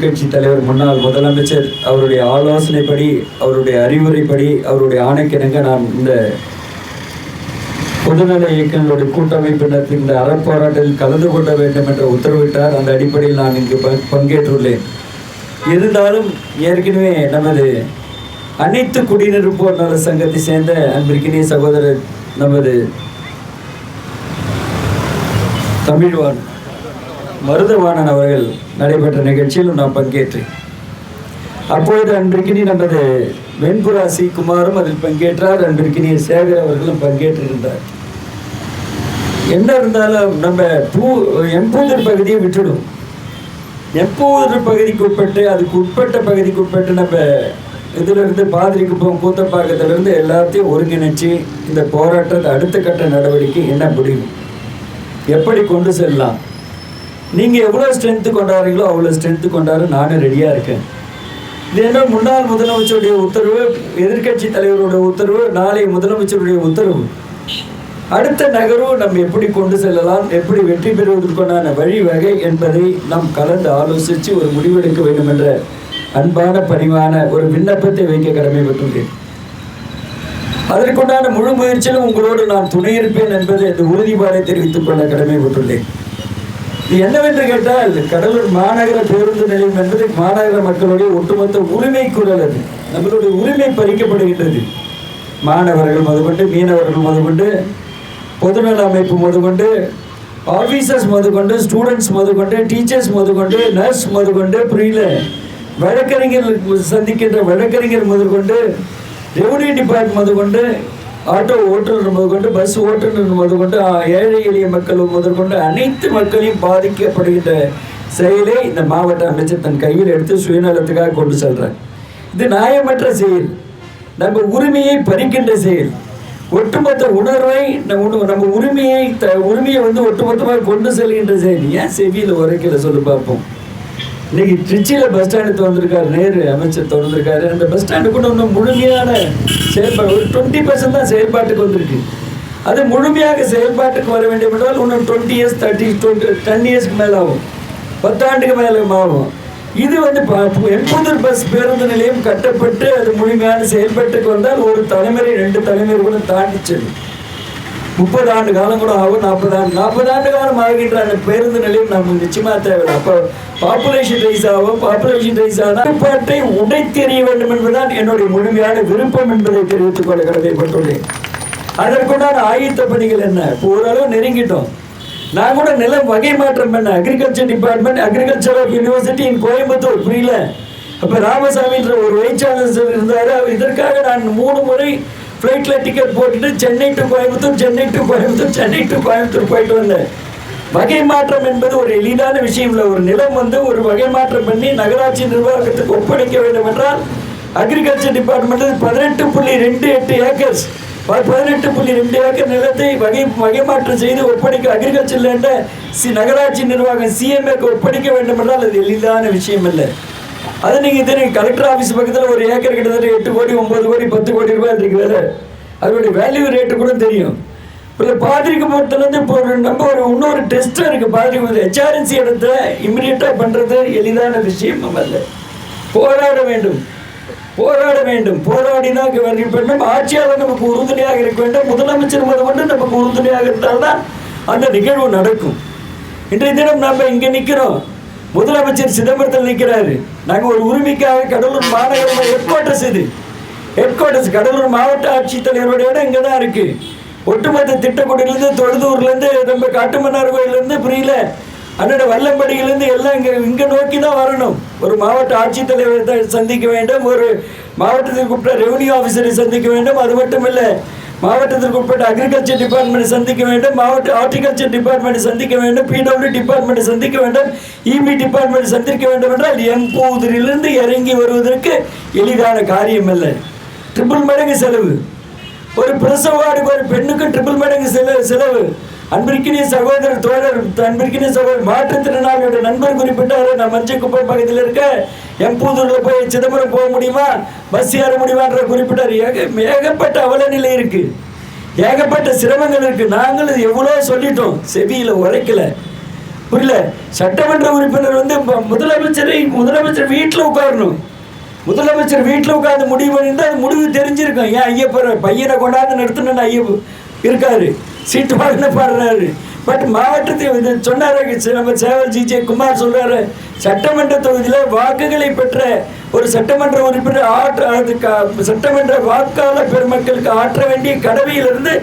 எதிர்கட்சி தலைவர் முன்னாள் முதலமைச்சர் அவருடைய ஆலோசனைப்படி அவருடைய அறிவுரைப்படி அவருடைய ஆணைக்கிணங்க நான் இந்த பொதுநல இயக்கங்களுடைய கூட்டமைப்பினர் இந்த அறப்போராட்டத்தில் கலந்து கொள்ள வேண்டும் என்று உத்தரவிட்டார். அந்த அடிப்படையில் நான் இங்கு பங்கேற்றுள்ளேன். இருந்தாலும் ஏற்கனவே நமது அனைத்து குடியிருப்போர் நல சங்கத்தை சேர்ந்த அன்பிற்கினிய சகோதரர் நமது தமிழ்வான் மருதவாணன் அவர்கள் நடைபெற்ற நிகழ்ச்சியில் நான் பங்கேற்றேன் அப்பொழுது அன்றைக்கினி நமது வெண்புரா சி குமாரும் அதில் பங்கேற்றார். அன்றைக்கினி சேகர் அவர்களும் பங்கேற்றிருந்தார். என்ன இருந்தாலும் நம்ம பூ எம்பூதர் பகுதியை விட்டுடும். எம்பூதர் பகுதிக்கு உட்பட்டு அதுக்கு உட்பட்ட பகுதிக்கு உட்பட்டு நம்ம இதிலிருந்து பாதிரிக்குப்பம் கூத்தப்பாக்கத்திலிருந்து எல்லாத்தையும் ஒருங்கிணைச்சு இந்த போராட்டத்தை அடுத்த கட்ட நடவடிக்கை என்ன முடியும். எப்படி கொண்டு செல்லலாம்? நீங்கள் எவ்வளோ ஸ்ட்ரென்த்து கொண்டாடுறீங்களோ அவ்வளோ ஸ்ட்ரென்த்து கொண்டாட நானும் ரெடியாக இருக்கேன். இது என்ன முன்னாள் முதலமைச்சருடைய உத்தரவு எதிர்க்கட்சி தலைவருடைய உத்தரவு நாளை முதலமைச்சருடைய உத்தரவு. அடுத்த நகர்வு நம்ம எப்படி கொண்டு செல்லலாம் எப்படி வெற்றி பெறுவதற்கான வழிவகை என்பதை நாம் கலந்து ஆலோசித்து ஒரு முடிவெடுக்க வேண்டும் என்ற அன்பான பணிவான ஒரு விண்ணப்பத்தை வைக்க கடமைப்பட்டுள்ளேன் அதற்குண்டான முழு முயற்சியிலும் உங்களோடு நான் துணை இருப்பேன் என்பதை இந்த உறுதிப்பாடை தெரிவித்துக் கொள்ள கடமைப்பட்டுள்ளேன் என்னவென்று கேட்டால் கடலூர் மாநகர பேருந்து நிலையம் என்பது மாநகர மக்களுடைய ஒட்டுமொத்த உரிமை குரல் அது. நம்மளுடைய உரிமை பறிக்கப்படுகின்றது. மாணவர்கள் முதற்கொண்டு மீனவர்கள் முதற்கொண்டு பொதுநல அமைப்பு முதற்கொண்டு ஆஃபீஸர்ஸ் முதற்கொண்டு ஸ்டூடெண்ட்ஸ் முதற்கொண்டு டீச்சர்ஸ் முதற்கொண்டு நர்ஸ் முதற்கொண்டு புரியல. வழக்கறிஞர் சந்திக்கின்ற வழக்கறிஞர் முதற்கொண்டு ரெவன்யூ டிபார்ட்மெண்ட் முதற்கொண்டு ஆட்டோ ஓட்டுநர் முதற்கொண்டு பஸ் ஓட்டுநர் முதற்கொண்டு ஏழை எளிய மக்கள் முதற்கொண்டு அனைத்து மக்களையும் பாதிக்கப்படுகின்ற செயலை இந்த மாவட்ட அமைச்சர் தன் கையில் எடுத்து சுயநலத்துக்காக கொண்டு செல்கிறார் இது நியாயமற்ற செயல். நம்ம உரிமையை பறிக்கின்ற செயல். ஒட்டுமொத்த உணர்வை நம்ம நம்ம உரிமையை த உரிமையை வந்து ஒட்டுமொத்தமாக கொண்டு செல்கின்ற செயல். ஏன் செவியில் உரைக்கல சொல்லி பார்ப்போம் இன்னைக்கு திருச்சியில் பஸ் ஸ்டாண்டு திறந்துருக்காரு நேரு அமைச்சர் திறந்திருக்காரு. அந்த பஸ் ஸ்டாண்டு கூட இன்னும் முழுமையான செயல்பாடு ஒரு டுவெண்ட்டி பர்சன்ட் தான் செயல்பாட்டுக்கு வந்திருக்கு. அது முழுமையாக செயல்பாட்டுக்கு வர வேண்டும் என்றால் இன்னும் twenty years thirty twenty ten இயர்ஸ்க்கு மேலே ஆகும். பத்தாண்டுக்கு மேலே ஆகும். இது வந்து ப- பஸ் பேருந்து நிலையம் கட்டப்பட்டு அது முழுமையான செயல்பாட்டுக்கு வந்தால் ஒரு தலைமுறை ரெண்டு தலைமுறை கூட தாண்டி செல்லும். முப்பது ஆண்டு காலம் கூட ஆகும் நாற்பது ஆண்டு நாற்பது ஆண்டு காலம் ஆகின்ற அந்த பேருந்து நிலையம் நமக்கு நிச்சயமா தேவையில்லை. அப்போ பாப்புலேஷன் ரைஸ் ஆகும் பாப்புலேஷன் ரைஸ் ஆனால் கட்டுப்பாட்டை உடைத்தெறிய வேண்டும் என்பதுதான் என்னுடைய முழுமையான விருப்பம் என்பதை தெரிவித்துக் கொள்ள கடமைப்பட்டுள்ளேன் அதற்குண்டான ஆயத்த பணிகள் என்ன? இப்போ ஓரளவு நெருங்கிட்டோம். நான் கூட நிலம் வகை மாற்றம் பண்ண agriculture department agriculture of university in Coimbatore புரியல? அப்போ ராமசாமின்ற ஒரு வைஸ் இருந்தார். அவர் இதற்காக நான் மூணு முறை ஃப்ளைட்டில் டிக்கெட் போட்டுட்டு Chennai to Coimbatore Chennai to Coimbatore Chennai to Coimbatore போயிட்டு வந்தேன். வகை மாற்றம் என்பது ஒரு எளிதான விஷயம் இல்லை. ஒரு நிலம் வந்து ஒரு வகை மாற்றம் பண்ணி நகராட்சி நிர்வாகத்துக்கு ஒப்படைக்க வேண்டும் என்றால் அக்ரிகல்ச்சர் டிபார்ட்மெண்ட் பதினெட்டு புள்ளி ரெண்டு எட்டு ஏக்கர்ஸ் பதினெட்டு புள்ளி ரெண்டு ஏக்கர் நிலத்தை வகை வகை மாற்றம் செய்து ஒப்படைக்க அக்ரிகல்ச்சர் லேண்ட சி நகராட்சி நிர்வாகம் சிஎம்ஏக்கு ஒப்படைக்க வேண்டும் என்றால் அது எளிதான விஷயம் இல்லை. அது நீங்கள் தெரியும் கலெக்டர் ஆஃபீஸ் பக்கத்தில் ஒரு ஏக்கர் கிட்டத்தட்ட எட்டு கோடி ஒம்பது கோடி பத்து கோடி ரூபாய் இருக்கு அதனுடைய வேல்யூ ரேட்டு கூட தெரியும். இப்போ பாதிரிக்கு பொறுத்தலேருந்து இப்போ ஒரு நம்ம ஒரு இன்னொரு டெஸ்ட்டும் இருக்குது பாதிரிக்கு ஹெச்ஆர்என்சி இடத்த இம்மிடியட்டாக பண்ணுறது எளிதான விஷயம் அல்ல போராட வேண்டும். போராட வேண்டும். போராடினா வேண்டும் ஆட்சியாளர் நமக்கு உறுதுணையாக இருக்க வேண்டும். முதலமைச்சர் முதற்கொண்டு நமக்கு உறுதுணையாக இருந்தால்தான் அந்த நிகழ்வு நடக்கும். இன்றைய தினம் நம்ம இங்கே நிற்கிறோம் முதலமைச்சர் சிதம்பரத்தில் நிற்கிறாரு. நாங்கள் ஒரு உரிமைக்காக கடலூர் மாநகரம் ஹெட் குவார்ட்டர்ஸ் இது. ஹெட் குவார்ட்டர்ஸ் கடலூர் மாவட்ட ஆட்சித்தலைவருடைய இடம் இங்கே தான் இருக்கு. ஒட்டுமொத்த திட்டக்குடியிலேருந்து தொழுதூர்லேருந்து நம்ம காட்டுமன்னார் கோயிலேருந்து புரியல. அண்ணோட வல்லம்படியிலேருந்து எல்லாம் இங்கே இங்கே நோக்கி தான் வரணும். ஒரு மாவட்ட ஆட்சித்தலைவரை சந்திக்க வேண்டும். ஒரு மாவட்டத்துக்கு கூப்பிட்ட ரெவன்யூ ஆஃபீஸரை சந்திக்க வேண்டும். அது மட்டும் இல்லை மாவட்டத்திற்கு உட்பட்ட அக்ரிகல்ச்சர் டிபார்ட்மெண்ட் சந்திக்க வேண்டும். மாவட்ட ஹார்டிகல்ச்சர் டிபார்ட்மெண்ட் சந்திக்க வேண்டும். பிடபிள்யூ டிபார்ட்மெண்ட் சந்திக்க வேண்டும். இபி டிபார்ட்மெண்ட் சந்திக்க வேண்டும் என்றால் எம்பூதிரிலிருந்து இறங்கி வருவதற்கு எளிதான காரியம் அல்ல. ட்ரிபிள் மடங்கு செலவு. ஒரு பிரசவ வார்டுக்கு ஒரு பெண்ணுக்கு ட்ரிபிள் மடங்கு செலவு செலவு. அன்பிற்கினிய சகோதரர் தோழர் அன்பிற்கினிய சகோதரர் மாற்றுத்திறனாளியோட நண்பர் குறிப்பிட்டாரு நான் மஞ்சள் குப்பை பக்கத்தில் இருக்க எம்பூதூர்ல போய் சிதம்பரம் போக முடியுமா? பஸ் ஏற முடியுமான்ற குறிப்பிட்டார். ஏக ஏகப்பட்ட அவல நிலை இருக்கு. ஏகப்பட்ட சிரமங்கள் இருக்கு. நாங்களும் எவ்வளோ சொல்லிட்டோம். செவியில் உழைக்கல புரியல? சட்டமன்ற உறுப்பினர் வந்து முதலமைச்சரை முதலமைச்சர் வீட்டில் உட்காரணும். முதலமைச்சர் வீட்டில் உட்கார்ந்து முடிவு பண்ணியிருந்தால் அது முடிவு தெரிஞ்சிருக்கும். ஏன் ஐயப்பர் பையனை கொண்டாந்து நிறுத்தணும்னு ஐயப்ப இருக்காரு. சீட்டு வாங்கின பாடுறாரு பட் மாவட்டத்தில் சொன்னாரு நம்ம சேவல் ஜி. ஜே. குமார் சொல்றாரு சட்டமன்ற தொகுதியில் வாக்குகளை பெற்ற ஒரு சட்டமன்ற உறுப்பினர் ஆற்ற சட்டமன்ற வாக்காளர் பெருமக்களுக்கு ஆற்ற வேண்டிய கடமையிலிருந்து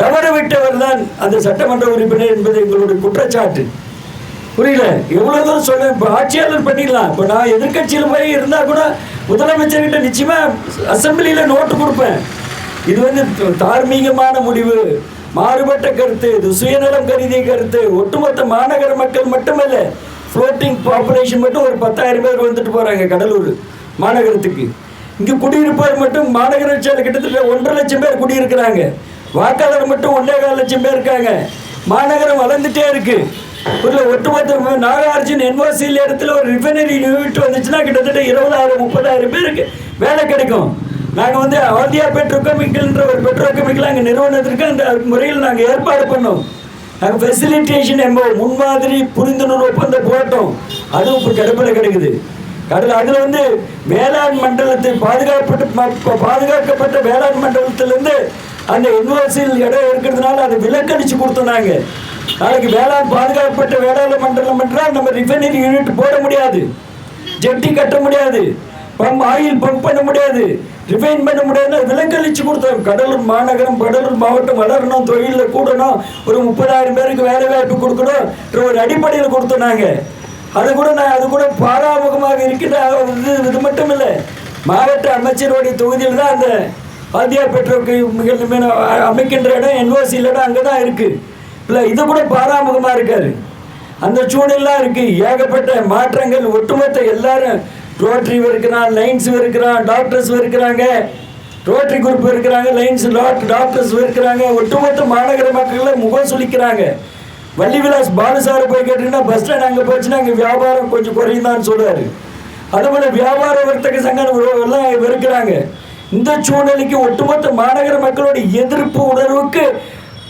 தவற விட்டவர் தான் அந்த சட்டமன்ற உறுப்பினர் என்பது எங்களுடைய குற்றச்சாட்டு. புரியல? எவ்வளவு தூரம் சொல்ல இப்போ ஆட்சியாளர் பண்ணிடலாம். இப்போ நான் எதிர்கட்சியில் போய் இருந்தால் கூட முதலமைச்சர்கிட்ட நிச்சயமாக அசெம்பிளியில் நோட்டு கொடுப்பேன். இது வந்து தார்மீகமான முடிவு. மாறுபட்ட கருத்து இது சுயநலம் கருதிய கருத்து. ஒட்டுமொத்த மாநகர மக்கள் மட்டுமல்ல ஃப்ளோட்டிங் பாப்புலேஷன் மட்டும் ஒரு பத்தாயிரம் பேர் வந்துட்டு போகிறாங்க கடலூர் மாநகரத்துக்கு. இங்கே குடியிருப்பார் மட்டும் மாநகராட்சியில் கிட்டத்தட்ட ஒன்றரை லட்சம் பேர் குடியிருக்கிறாங்க. வாக்காளர் மட்டும் ஒன்றே கால் லட்சம் பேர் இருக்காங்க. மாநகரம் வளர்ந்துட்டே இருக்கு. இல்லை ஒட்டுமொத்த நாகார்ஜுன் என்ஓசியில் இடத்துல ஒரு ரிஃபைனரி யூனிட் வந்துச்சுன்னா கிட்டத்தட்ட இருபதாயிரம் முப்பதாயிரம் பேருக்கு வேலை கிடைக்கும். நாங்கள் வந்து ஆந்தியா பெட்ரோகெமிக்கல்ன்ற ஒரு பெட்ரோகெமிக்கல் அங்கே நிறுவனத்திற்கு அந்த முறையில் நாங்கள் ஏற்பாடு பண்ணோம். நாங்கள் ஃபெசிலிட்டேஷன் எம்போ முன்மாதிரி புரிந்துணர்வு ஒப்பந்தம் போட்டோம். அதுவும் இப்போ கிடப்பில் கிடைக்குது. கடல் அதில் வந்து வேளாண் மண்டலத்தை பாதுகாப்பட்டு பாதுகாக்கப்பட்ட வேளாண் மண்டலத்திலேருந்து அந்த யூனிவர்சிட்டியில் இடம் இருக்கிறதுனால அதை விலக்கடிச்சு கொடுத்தோம் நாங்கள் நாளைக்கு வேளாண் பாதுகாக்கப்பட்ட வேளாண் மண்டலம் என்றால் நம்ம ரிஃபைனரி யூனிட் போட முடியாது. ஜெட்டி கட்ட முடியாது. பம்ப் ஆயில் பம்ப் பண்ண முடியாது. ரிஃபைன் பண்ண முடியாது விலக்களிச்சு கொடுத்தோம். கடலூர் மாநகரம் கடலூர் மாவட்டம் வளரணும் தொழிலில் கூடணும். ஒரு முப்பதாயிரம் பேருக்கு வேலை வாய்ப்பு கொடுக்கணும். ஒரு அடிப்படையில் கொடுத்தோம் நாங்கள் அது கூட நான் அது கூட பாராமுகமாக இருக்கின்ற இது இது மட்டும் இல்லை மாவட்ட அமைச்சருடைய தொகுதியில் தான் அந்த ஆதியா பெட்ரோக்கு அமைக்கின்ற இடம் என்ஓசி இல்லைன்னா அங்கே தான் இருக்குது இல்லை இது கூட பாராமுகமாக இருக்காரு. அந்த சூழல்லாம் இருக்குது ஏகப்பட்ட மாற்றங்கள் ஒட்டுமொத்த எல்லாரும் ரோட்ரி இருக்கிறான் லைன்ஸ் இருக்கிறான் டாக்டர்ஸ் இருக்கிறாங்க ரோட்டரி குரூப் இருக்கிறாங்க லைன்ஸ் டாக்டர்ஸ் இருக்கிறாங்க ஒட்டுமொத்த மாநகர மக்களை முகம் சுழிக்கிறாங்க வள்ளி விலாஸ் பாலுசாரை போய் கேட்டீங்கன்னா பஸ் ஸ்டாண்ட் அங்கே போச்சுன்னா அங்கே வியாபாரம் கொஞ்சம் குறையுதான்னு சொல்றாரு. அதுபோல வியாபார வர்த்தக சங்கம் எல்லாம் இருக்கிறாங்க இந்த சூழ்நிலைக்கு ஒட்டுமொத்த மாநகர மக்களோட எதிர்ப்பு உணர்வுக்கு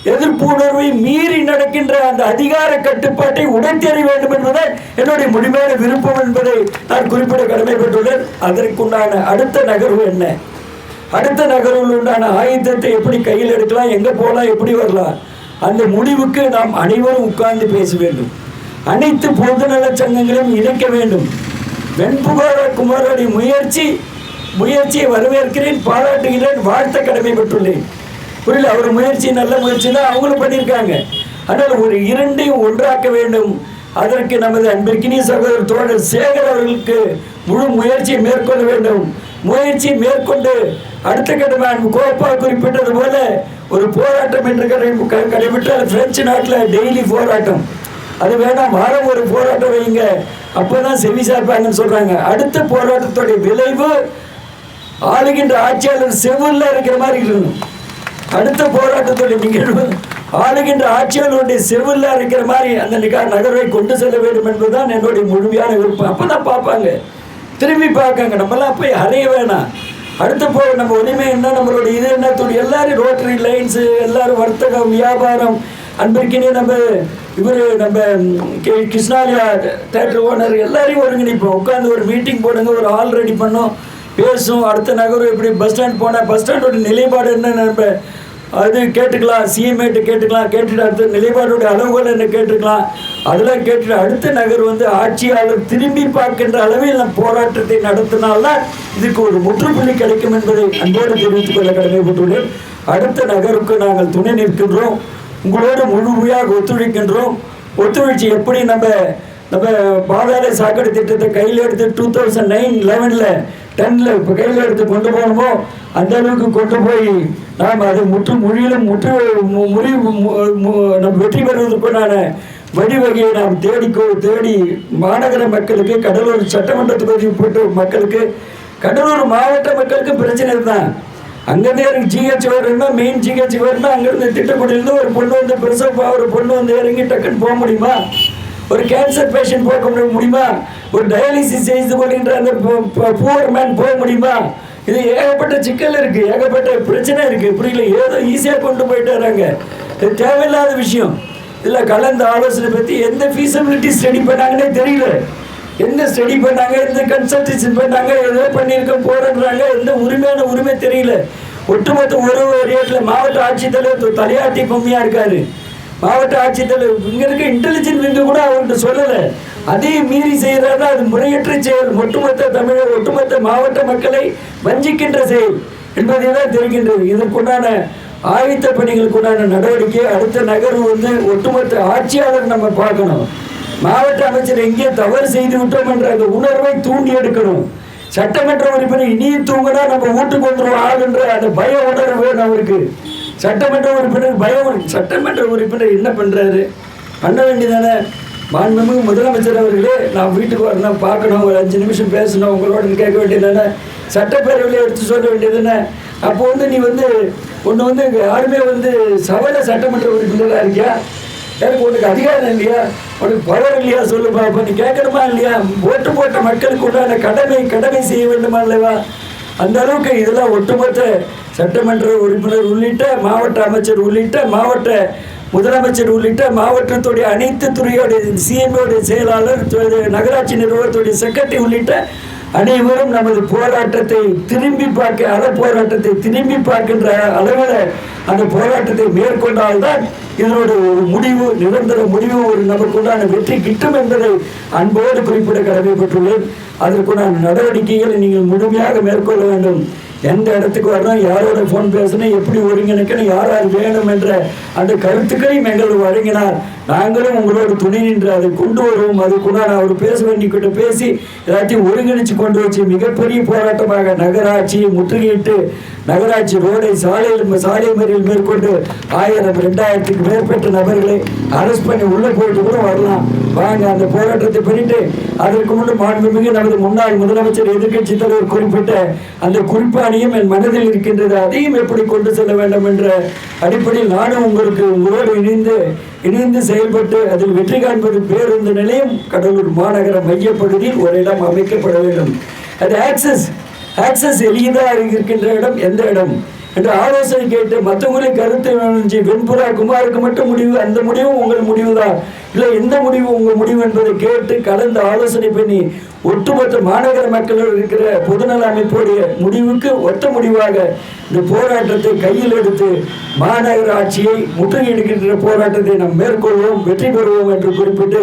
எதிர்ப்பு உணர்வை மீறி நடக்கின்ற அந்த அதிகார கட்டுப்பாட்டை உடைத்தெற வேண்டும் என்பதுதான் என்னுடைய முழுமையான விருப்பம் என்பதை நான் குறிப்பிட கடமைப்பட்டுள்ளேன். அதற்குண்டான அடுத்த நகர்வு என்ன? அடுத்த நகர்வில் உண்டான ஆயுதத்தை எப்படி கையில் எடுக்கலாம்? எங்கே போகலாம்? எப்படி வரலாம்? அந்த முடிவுக்கு நாம் அனைவரும் உட்கார்ந்து பேச வேண்டும். அனைத்து பொதுநல சங்கங்களையும் இணைக்க வேண்டும். வெண்புகார குமாரோடைய முயற்சி முயற்சியை வரவேற்கிறேன் பாராட்டுகிறேன் வாழ்த்த கடமைப்பட்டுள்ளேன். புரியல அவர் முயற்சி நல்ல முயற்சி தான் அவங்களும் பண்ணியிருக்காங்க. ஆனால் ஒரு இரண்டையும் ஒன்றாக்க வேண்டும். அதற்கு நமது அன்பிற்கினிய சகோதரர் தோழர் சேகர் அவர்களுக்கு முழு முயற்சியை மேற்கொள்ள வேண்டும். முயற்சியை மேற்கொண்டு அடுத்த கட்டமாக கோப்பா குறிப்பிட்டது போல ஒரு போராட்டம் என்று கடை க- பிரெஞ்சு நாட்டில் டெய்லி போராட்டம். அது வேணாம் வாரம் ஒரு போராட்டம் வைங்க. அப்போதான் செவி சார்பாங்கன்னு சொல்றாங்க. அடுத்த போராட்டத்துடைய விளைவு ஆளுகின்ற ஆட்சியாளர் செவ்வல்ல இருக்கிற மாதிரி இருக்கணும். அடுத்த போராட்டத்துடைய நிகழ்வு ஆளுகின்ற ஆட்சியாளருடைய செவில்ல இருக்கிற மாதிரி அந்த நிகா நகர்வை கொண்டு செல்ல வேண்டும் என்பதுதான் என்னுடைய முழுமையான விருப்பம். அப்பதான் பார்ப்பாங்க. திரும்பி பார்க்காங்க. நம்மளாம் போய் அறைய வேணாம். அடுத்த போ நம்ம உரிமை என்ன? நம்மளுடைய இது என்ன? தொழில் எல்லாரும் ரோட்டரி லைன்ஸு எல்லாரும் வர்த்தகம் வியாபாரம். அன்பிற்கினே நம்ம இவர் நம்ம கி- கிருஷ்ணாலயா தேட்டர் ஓனர் எல்லாரையும் ஒருங்கிணைப்போம். உட்காந்து ஒரு மீட்டிங் போடுங்க. ஒரு ஆல் ரெடி பண்ணோம். பேசும் அடுத்த நகரம் எப்படி? பஸ் ஸ்டாண்ட் போனால் பஸ் ஸ்டாண்டோட நிலைப்பாடு என்ன நம்ம அது கேட்டுக்கலாம் சிஎம்ஏட்டு கேட்டுக்கலாம் கேட்டுட்டு அடுத்த நிலைப்பாடுடைய அளவுகள் என்ன கேட்டுக்கலாம். அதெல்லாம் கேட்டுட்டு அடுத்த நகர் வந்து ஆட்சியாளர் திரும்பி பார்க்கின்ற அளவில் நம் போராட்டத்தை நடத்தினால்தான் இதுக்கு ஒரு முற்றுப்புள்ளி கிடைக்கும் என்பதை அன்போடு தெரிவித்துக் கொள்ள கடமைப்பட்டுள்ளேன். அடுத்த நகருக்கு நாங்கள் துணை நிற்கின்றோம். உங்களோடு முழுமையாக ஒத்துழைக்கின்றோம். ஒத்துழைச்சி எப்படி நம்ம நம்ம பாதாள சாக்கடை திட்டத்தை கையில் எடுத்து டூ தௌசண்ட் நைன் லெவனில் டன்ல இப்போ கையில் எடுத்து கொண்டு போகணுமோ அந்த அளவுக்கு கொண்டு போய் நாம் அதை முற்று முழியிலும் முற்று மு- முறி நம் வெற்றி பெறுவதற்குண்டான வழிவகையை நாம் தேடி தேடி மாநகர மக்களுக்கு கடலூர் சட்டமன்ற தொகுதி போட்டு மக்களுக்கு கடலூர் மாவட்ட மக்களுக்கு பிரச்சனை தான். அங்கேருந்து எனக்கு ஜிஹெச் வரணும்னா மெயின் ஜிஹெச் வரணும்னா அங்கேருந்து திட்டக்குடியிலேருந்து ஒரு பொண்ணு வந்து பெருசாக ஒரு பொண்ணு வந்து இறங்கி டக்குன்னு போக முடியுமா? ஒரு கேன்சர் பேஷண்ட் போக முடியுமா? ஒரு டயாலிசிஸ் செய்து கொள்கின்ற அந்த புவர் மேன் போக முடியுமா? இது ஏகப்பட்ட சிக்கல் இருக்கு ஏகப்பட்ட பிரச்சனை இருக்கு. புரியல ஏதோ ஈஸியாக கொண்டு போயிட்டு வராங்க. இது தேவையில்லாத விஷயம். இதில் கலந்து ஆலோசனை பற்றி எந்த ஃபீஸபிலிட்டி ஸ்டடி பண்ணாங்கன்னே தெரியல. எந்த ஸ்டடி பண்ணாங்க எந்த கன்சல்டேஷன் பண்ணாங்க ஏதோ பண்ணியிருக்க போறன்றாங்க எந்த உரிமையான உரிமை தெரியல. ஒட்டுமொத்த ஒரு ரேட்டில் மாவட்ட ஆட்சித்தலைவர் தலையாட்டி பொம்மையாக இருக்காரு. மாவட்ட ஆட்சித்தலைவர் இங்கே இருக்க இன்டெலிஜென்ட் விங்கு கூட அவர்கிட்ட சொல்லலை. அதையும் மீறி செய்கிறாரு அது முறையற்ற செயல். ஒட்டுமொத்த தமிழர் ஒட்டுமொத்த மாவட்ட மக்களை வஞ்சிக்கின்ற செயல் என்பதை தான் தெரிகின்றது. இதற்குண்டான ஆயத்த பணிகளுக்குண்டான நடவடிக்கை அடுத்த நகர்வு வந்து ஒட்டுமொத்த ஆட்சியாளர் நம்ம பார்க்கணும். மாவட்ட அமைச்சர் எங்கே தவறு செய்து விட்டோம் என்ற அந்த உணர்வை தூண்டி எடுக்கணும். சட்டமன்ற உறுப்பினர் இனியும் தூங்கினா நம்ம வீட்டுக்கு வந்துடும் ஆளுன்ற அந்த பய உணர்வு வேணும் அவருக்கு. சட்டமன்ற உறுப்பினர் பயம் சட்டமன்ற உறுப்பினர் என்ன பண்ணுறாரு பண்ண வேண்டியதானே? மாண்புமிகு முதலமைச்சர் அவர்களே நான் வீட்டுக்கு வரணும் பார்க்கணும் ஒரு அஞ்சு நிமிஷம் பேசணும் உங்களோட கேட்க வேண்டியதானே? சட்டப்பேரவையில் எடுத்து சொல்ல வேண்டியதுதானே அப்போ வந்து நீ வந்து ஒன்று வந்து யாருமே வந்து சபையில் சட்டமன்ற உறுப்பினராக இருக்கியா? எனக்கு உனக்கு அதிகாரம் இல்லையா? உனக்கு பவர் இல்லையா? சொல்லுப்பா இப்போ நீ கேட்கணுமா இல்லையா? ஓட்டு போட்ட மக்களுக்கு உண்டான கடமை கடமை செய்ய வேண்டுமா இல்லைவா அந்த அளவுக்கு இதெல்லாம் ஒட்டுமொத்த சட்டமன்ற உறுப்பினர் உள்ளிட்ட மாவட்ட அமைச்சர் உள்ளிட்ட மாவட்ட முதலமைச்சர் உள்ளிட்ட மாவட்டத்துடைய அனைத்து துறையோடைய சிஎம்ஓடைய செயலாளர் நகராட்சி நிர்வாகத்துடைய செக்ரட்டரி உள்ளிட்ட அனைவரும் நமது போராட்டத்தை திரும்பி பார்க்க அற போராட்டத்தை திரும்பி பார்க்கின்ற அளவில் அந்த போராட்டத்தை மேற்கொண்டால்தான் இதனோட ஒரு முடிவு நிரந்தர முடிவு ஒரு நமக்குண்டான வெற்றி கிட்டும் என்பதை அன்போடு குறிப்பிட கடமைப்பட்டுள்ளேன். அதற்குண்டான நடவடிக்கைகளை நீங்கள் முழுமையாக மேற்கொள்ள வேண்டும். எந்த இடத்துக்கு வரணும் யாரோட ஃபோன் பேசணும் எப்படி ஒருங்கிணைக்கணும் யார் யார் வேணும் என்ற அந்த கருத்துக்களையும் எங்களுக்கு வழங்கினார். நாங்களும் உங்களோட துணை நின்று அதை கொண்டு வருவோம். அதுக்குண்டான அவர் பேச வேண்டிக்கிட்ட பேசி எல்லாத்தையும் ஒருங்கிணைச்சு கொண்டு வச்சு மிகப்பெரிய போராட்டமாக நகராட்சியை முற்றுகையிட்டு நகராட்சி ரோடை சாலையில் சாலை மறியல் மேற்கொண்டு ஆயிரம் ரெண்டாயிரத்துக்கு மேற்பட்ட நபர்களை அரெஸ்ட் பண்ணி உள்ளே போயிட்டு கூட வரலாம். வாங்க அந்த போராட்டத்தை பண்ணிட்டு அதற்கு முன்பு மாண்புமிகு நமது முன்னாள் முதலமைச்சர் எதிர்க்கட்சி தலைவர் குறிப்பிட்ட அந்த குறிப்பாணியும் என் மனதில் இருக்கின்றது. அதையும் எப்படி கொண்டு செல்ல வேண்டும் என்ற அடிப்படையில் நானும் உங்களுக்கு உங்களோடு இணைந்து இணைந்து செயல்பட்டு அதில் வெற்றி காண்பது பேருந்து நிலையம் கடலூர் மாநகர மையப்பகுதியில் ஒரு இடம் அமைக்கப்பட வேண்டும். அது ஆக்சஸ் ஆக்சஸ் எளிதாக இருக்கின்ற இடம் எந்த இடம்? என்று ஆலோசனை கேட்டு மற்றவங்களின் கருத்து வெண்புறா குமாருக்கு மட்டும் முடிவு அந்த முடிவும் உங்கள் முடிவு தான் இல்லை எந்த முடிவு உங்கள் முடிவு என்பதை கேட்டு கலந்து ஆலோசனை பண்ணி ஒட்டுமொத்த மாநகர மக்களோடு இருக்கிற பொதுநல அமைப்புடைய முடிவுக்கு ஒத்த முடிவாக இந்த போராட்டத்தை கையில் எடுத்து மாநகர ஆட்சியை முற்றுகையிடுகின்ற போராட்டத்தை நாம் மேற்கொள்வோம் வெற்றி பெறுவோம் என்று குறிப்பிட்டு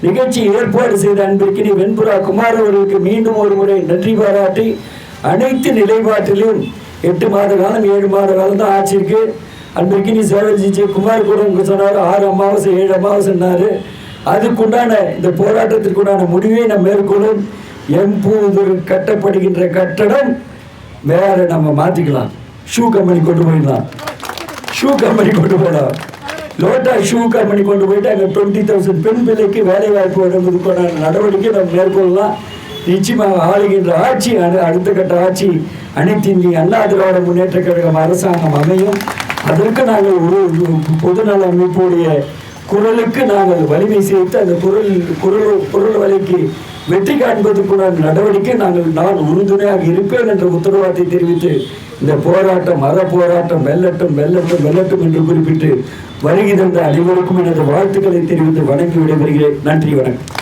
நிகழ்ச்சி ஏற்பாடு செய்த அன்பிற்கினி வெண்புறா குமார் அவர்களுக்கு மீண்டும் ஒரு முறை நன்றி பாராட்டி அனைத்து நிலைப்பாட்டிலும் எட்டு மாத காலம் ஏழு மாத காலம் தான் ஆட்சி இருக்கு. அன்றைக்கு நீ சேவை செஞ்சு குமார் கூட உங்க சொன்னார் ஆறு அமாவாசை ஏழு அமாவாசைன்னாரு. அதுக்குண்டான இந்த போராட்டத்திற்குண்டான முடிவை நம்ம மேற்கொள்ளும். எம்பூதூர் கட்டப்படுகின்ற கட்டடம் வேற நம்ம மாத்திக்கலாம். ஷூ கம்பெனி கொண்டு போயிடலாம். ஷூ கம்பெனி கொண்டு போகலாம் லோட்டா ஷூ கம்பெனி கொண்டு போயிட்டு அங்கே டுவெண்ட்டி தௌசண்ட் பெண் பிள்ளைக்கு வேலை வாய்ப்பு வழங்குவதற்கான நடவடிக்கை நம்ம மேற்கொள்ளலாம். நிச்சயமாக ஆளுகின்ற ஆட்சி அடுத்த கட்ட ஆட்சி அனைத்து இந்திய அண்ணா திராவிட முன்னேற்ற கழகம் அரசாங்கம் அமையும். அதற்கு நாங்கள் ஒரு ஒரு பொதுநல அமைப்புடைய குரலுக்கு நாங்கள் வலிமை சேர்த்து அந்த குரல் குரல் குரல் வலைக்கு வெற்றி காண்பதற்குண்டான நடவடிக்கை நாங்கள் நான் உறுதுணையாக இருப்பேன் என்ற உத்தரவாதத்தை தெரிவித்து இந்த போராட்டம் மத போராட்டம் வெல்லட்டும் வெல்லட்டும் வெல்லட்டும் என்று குறிப்பிட்டு வருகை தந்த அனைவருக்கும் எனது வாழ்த்துக்களை தெரிவித்து வணங்கி விடைபெறுகிறேன். நன்றி வணக்கம்.